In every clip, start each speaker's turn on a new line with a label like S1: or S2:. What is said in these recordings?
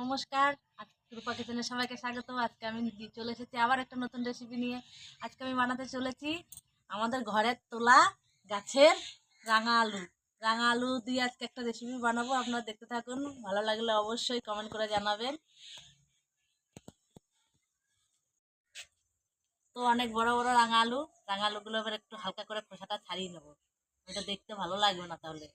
S1: নমস্কার রূপা কিচেনের সবাইকে স্বাগত। আজকে আমি চলে এসেছি আবার একটা নতুন রেসিপি নিয়ে। আজকে আমি বানাতে চলেছি আমাদের ঘরের তোলা গাছের রাঙা আলু। রাঙা আলু দিয়ে আজকে একটা রেসিপি বানাবো, আপনারা দেখতে থাকুন। ভালো লাগলে অবশ্যই কমেন্ট করে জানাবেন। তো অনেক বড় বড় রাঙা আলু। রাঙা আলুগুলো এবার একটু হালকা করে খোসাটা ছাড়িয়ে নেব। ওটা দেখতে ভালো লাগবে না তাহলে।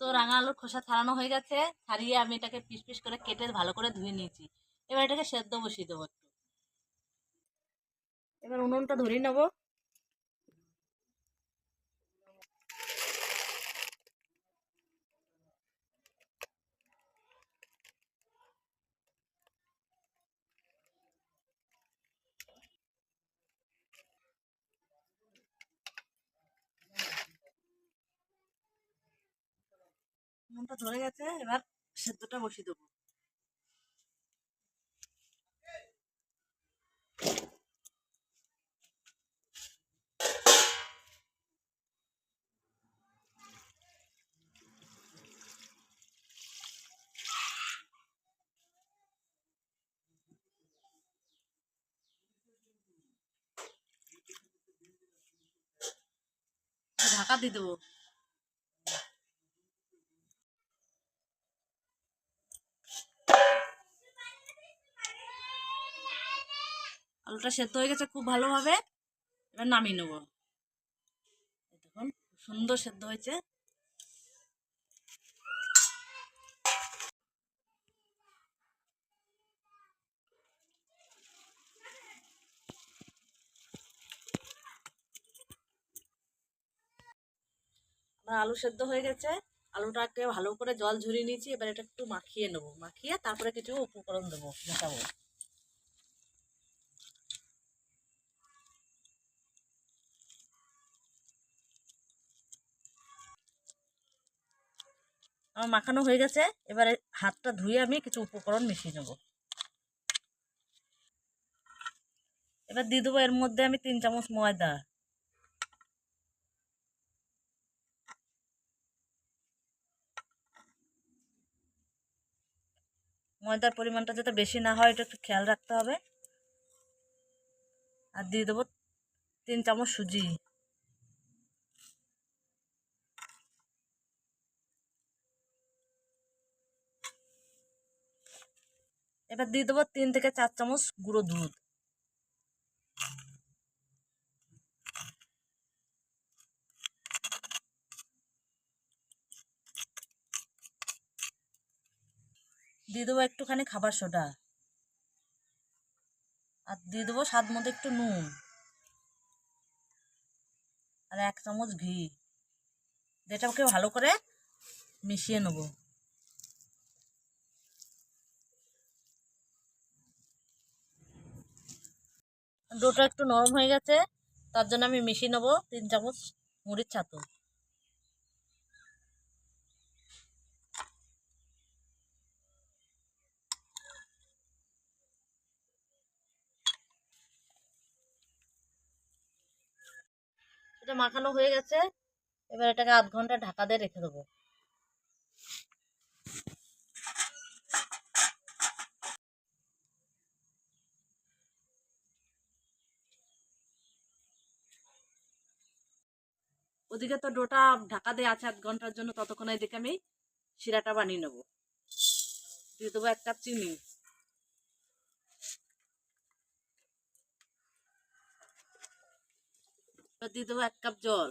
S1: তো রাঙা আলুর খোসা ছাড়ানো হয়ে গেছে। ছাড়িয়ে আমি এটাকে পিস পিস করে কেটে ভালো করে ধুয়ে নিয়েছি। এবার এটাকে সেদ্ধ বসিয়ে দেবো একটু। এবার উনুনটা ধরিয়ে নেব। উনুনটা ধরে গেছে এবার সেদ্ধটা বসিয়ে দেবো। ঢাকা দিয়ে দেবো। আলুটা সেদ্ধ হয়ে গেছে খুব ভালোভাবে, এবার নামিয়ে নেব। দেখুন সুন্দর সেদ্ধ হয়েছে। আলু সেদ্ধ হয়ে গেছে। আলুটাকে ভালো করে জল ঝরিয়ে নিয়েছি, এবার এটা একটু মাখিয়ে নেব। মাখিয়ে তারপরে কিছু উপকরণ দেবো, মেশাবো। আমার মাখানো হয়ে গেছে। এবারে হাতটা ধুয়ে আমি কিছু উপকরণ মিশিয়ে নেব। এবার দিয়ে দেবো এর মধ্যে আমি তিন চামচ ময়দা। ময়দার পরিমাণটা যাতে বেশি না হয়, এটা একটু খেয়াল রাখতে হবে। আর দিয়ে দেবো তিন চামচ সুজি। এবার দিয়ে দেবো তিন থেকে চার চামচ গুঁড়ো দুধ। দিয়ে দেবো একটুখানি খাবার সোডা। আর দিয়ে দেবো স্বাদ মতো একটু নুন। আর এক চামচ ঘি। যেটাকে ভালো করে মিশিয়ে নেব। ডোটা একটু নরম হয়ে গেছে, তার জন্য আমি মিশিয়ে নেব তিন চামচ মুড়ির ছাতু। এটা মাখানো হয়ে গেছে, এবার এটাকে আধ ঘণ্টা ঢাকা দিয়ে রেখে দেবো। ওদিকে তো ডোটা ঢাকা দিয়ে আছে আধ ঘণ্টার জন্য, ততক্ষণ এদিকে আমি শিরাটা বানিয়ে নেব। দিয়ে দেবো এক কাপ চিনি। দিয়ে দেবো এক কাপ জল।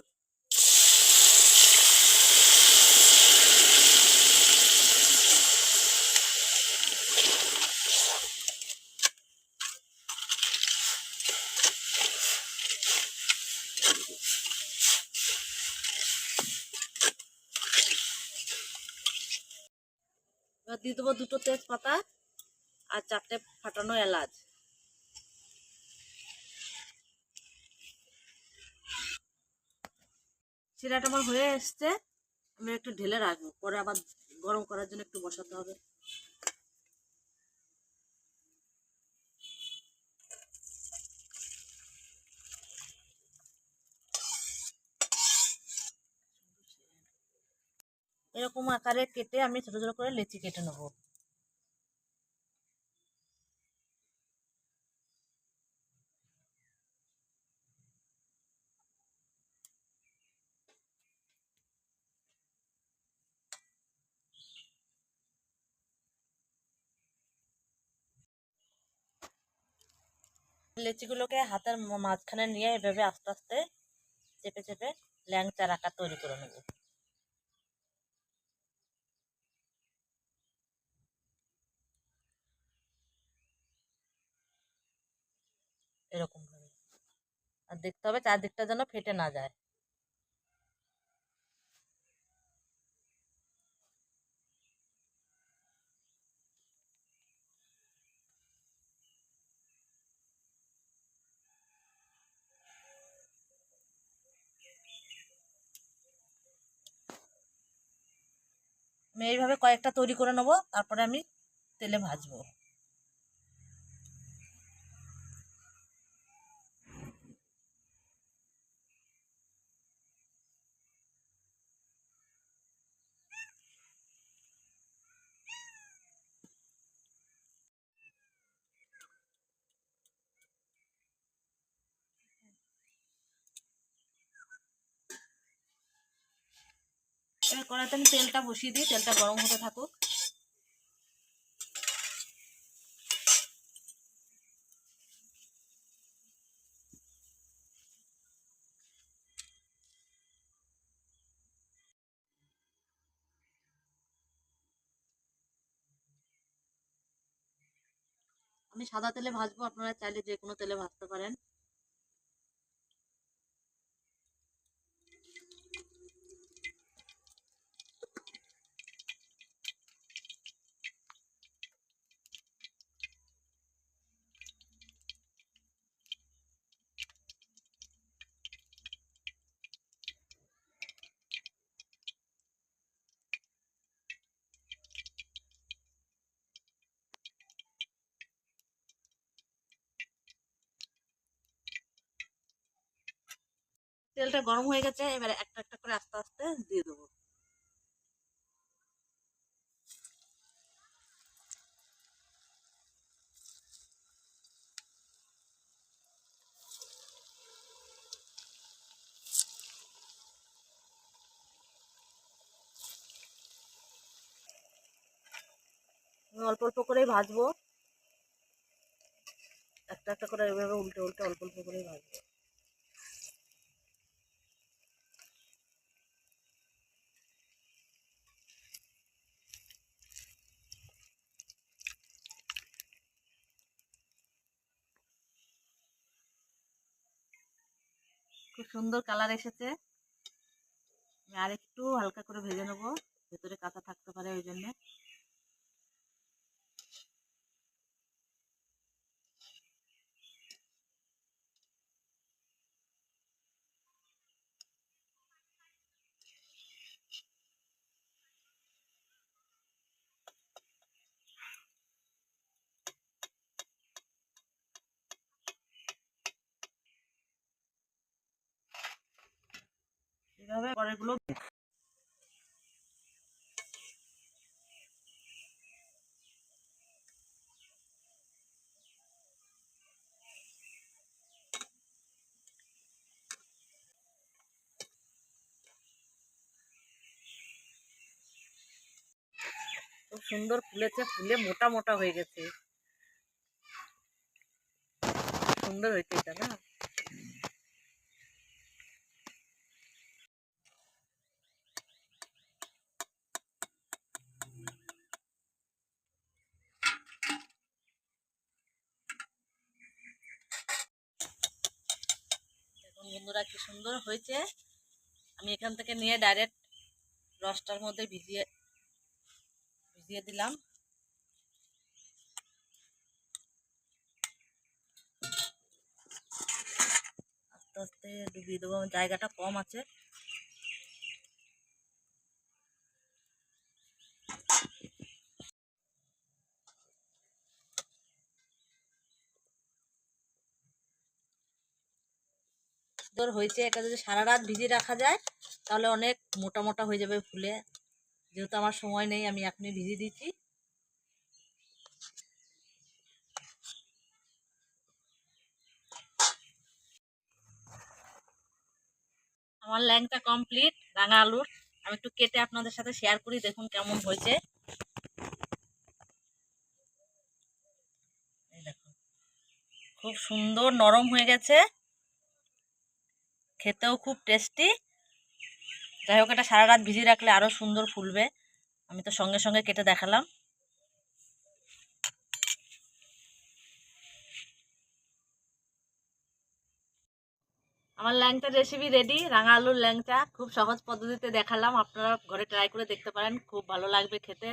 S1: দিয়ে দেবো দুটো তেজপাতা আর চারটে ফাটানো এলাচ। চিরাটা আমার হয়ে এসছে, আমি একটু ঢেলে রাখব, পরে আবার গরম করার জন্য একটু বসাতে হবে। এরকম আকারে কেটে আমি ছোট ছোট করে লেচি কেটে নেব। লেচিগুলোকে হাতের মাঝখানে নিয়ে এভাবে আস্তে আস্তে চেপে চেপে ল্যাংচার আকার তৈরি করে নেব। এরকম ভাবে। আর দেখতে হবে চারদিকটা যেন ফেটে না যায়। আমি এইভাবে কয়েকটা তৈরি করে নেব, তারপরে আমি তেলে ভাজবো। এবার কড়াইতে আমি তেলটা বসিয়ে দিই, তেলটা গরম হতে থাকুক। আমি সাদা তেলে ভাজবো, আপনারা চাইলে যে কোনো তেলে ভাজতে পারেন। তেলটা গরম হয়ে গেছে, এবারে একটা একটা করে আস্তে আস্তে দিয়ে দেবো। অল্প অল্প করেই ভাজবো। একটা একটা করে এভাবে উল্টে উল্টে অল্প অল্প করেই ভাজবো। খুব সুন্দর কালার এসেছে। আর একটু হালকা করে ভেজে নেব। ভেতরে কাঁচা থাকতে পারে ওই জন্যে। এভাবে পরেরগুলো খুব সুন্দর ফুলেছে ফুলে মোটা মোটা হয়ে গেছে। সুন্দর হয়েছে এটা না? বন্ধুরা কি সুন্দর হয়েছে? আমি এখান থেকে নিয়ে ডাইরেক্ট রসটার মধ্যে ভিজিয়ে ভিজিয়ে দিলাম। আস্তে আস্তে ডুবিয়ে দেবো, জায়গাটা কম আছে। সুন্দর হয়েছে এটা যদি সারা রাত ভিজিয়ে রাখা যায়, তাহলে অনেক মোটা মোটা হয়ে যাবে ফুলে। যেহেতু আমার সময় নেই, আমি এখনই ভিজিয়ে দিচ্ছি। আমার ল্যাংটা কমপ্লিট, রাঙা আলুর। আমি একটু কেটে আপনাদের সাথে শেয়ার করি, দেখুন কেমন হয়েছে। খুব সুন্দর নরম হয়ে গেছে। খেতেও খুব টেস্টি যাই হোক, এটা সারা রাত ভিজিয়ে রাখলে আরও সুন্দর ফুলবে। আমি তো সঙ্গে সঙ্গে কেটে দেখালাম। আমার ল্যাংটার রেসিপি রেডি রাঙা আলুর ল্যাংচা খুব সহজ পদ্ধতিতে দেখালাম। আপনারা ঘরে ট্রাই করে দেখতে পারেন। খুব ভালো লাগবে খেতে।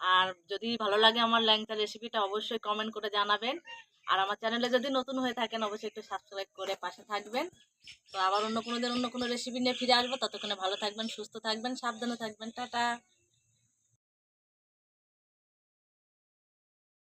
S1: আর যদি ভালো লাগে আমার ল্যাংচা রেসিপিটা অবশ্যই কমেন্ট করে জানাবেন। আর আমার চ্যানেলে যদি নতুন হয়ে থাকেন, অবশ্যই একটু সাবস্ক্রাইব করে পাশে থাকবেন। তো আবার অন্য কোনো দিন অন্য কোনো রেসিপি নিয়ে ফিরে আসব। ততক্ষণে ভালো থাকবেন, সুস্থ থাকবেন, সাবধানে থাকবেন। টাটা!